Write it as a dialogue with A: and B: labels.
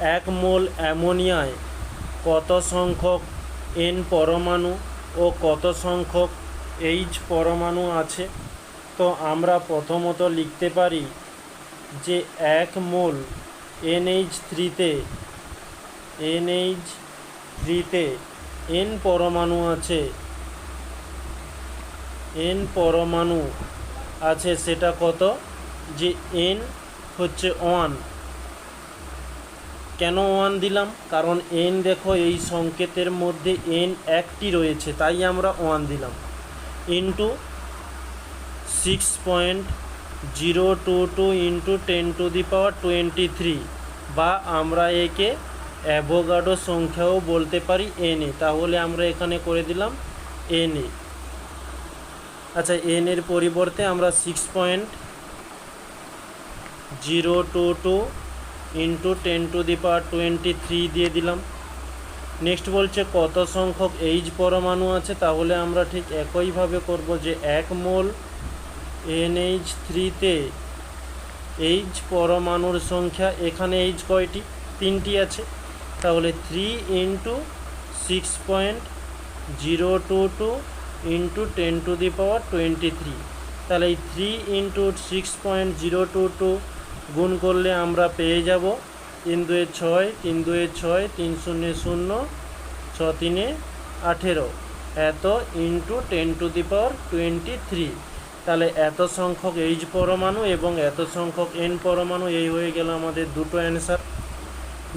A: এক মোল অ্যামোনিয়ায় কত সংখ্যক এন পরমাণু ও কত সংখ্যক এইচ পরমাণু আছে? তো আমরা প্রথমত লিখতে পারি যে এক মোল এনএইচ থ্রিতে এনএইচ থ্রিতে এন পরমাণু আছে। এন পরমাণু আছে সেটা কত? যে এন হচ্ছে ওয়ান কেন ওয়ান দিলাম? কারণ এন দেখো, এই সংকেতের মধ্যে এন একটি রয়েছে, তাই আমরা ওয়ান দিলাম। Into six point zero two two into ten to the power twenty three বা আমরা একে অ্যাভোগাডো সংখ্যাও বলতে পারি এনে তাহলে আমরা এখানে করে দিলাম এনে আচ্ছা এন এর পরিবর্তে আমরা six point zero two two into ten to the power twenty three দিয়ে দিলাম। নেক্সট বলছে কত সংখ্যক এইচ পরমাণু আছে, তাহলে আমরা ঠিক একইভাবে করব যে এক মোল এনএইচ থ্রিতে এইচ পরমাণুর সংখ্যা, এখানে এইচ কয়টি? তিনটি আছে। তাহলে three into six point zero two two into ten to the power twenty three তাহলে এই three into six point zero two two গুণ করলে আমরা পেয়ে যাব তিন দুয়ে ছয়, তিন দুয়ে ছয়, তিন শূন্য শূন্য, ছ তিনে আঠেরো। এত into ten to the power twenty three তাহলে এত সংখ্যক এইচ পরমাণু এবং এত সংখ্যক এন পরমাণু, এই হয়ে গেল আমাদের দুটো অ্যান্সার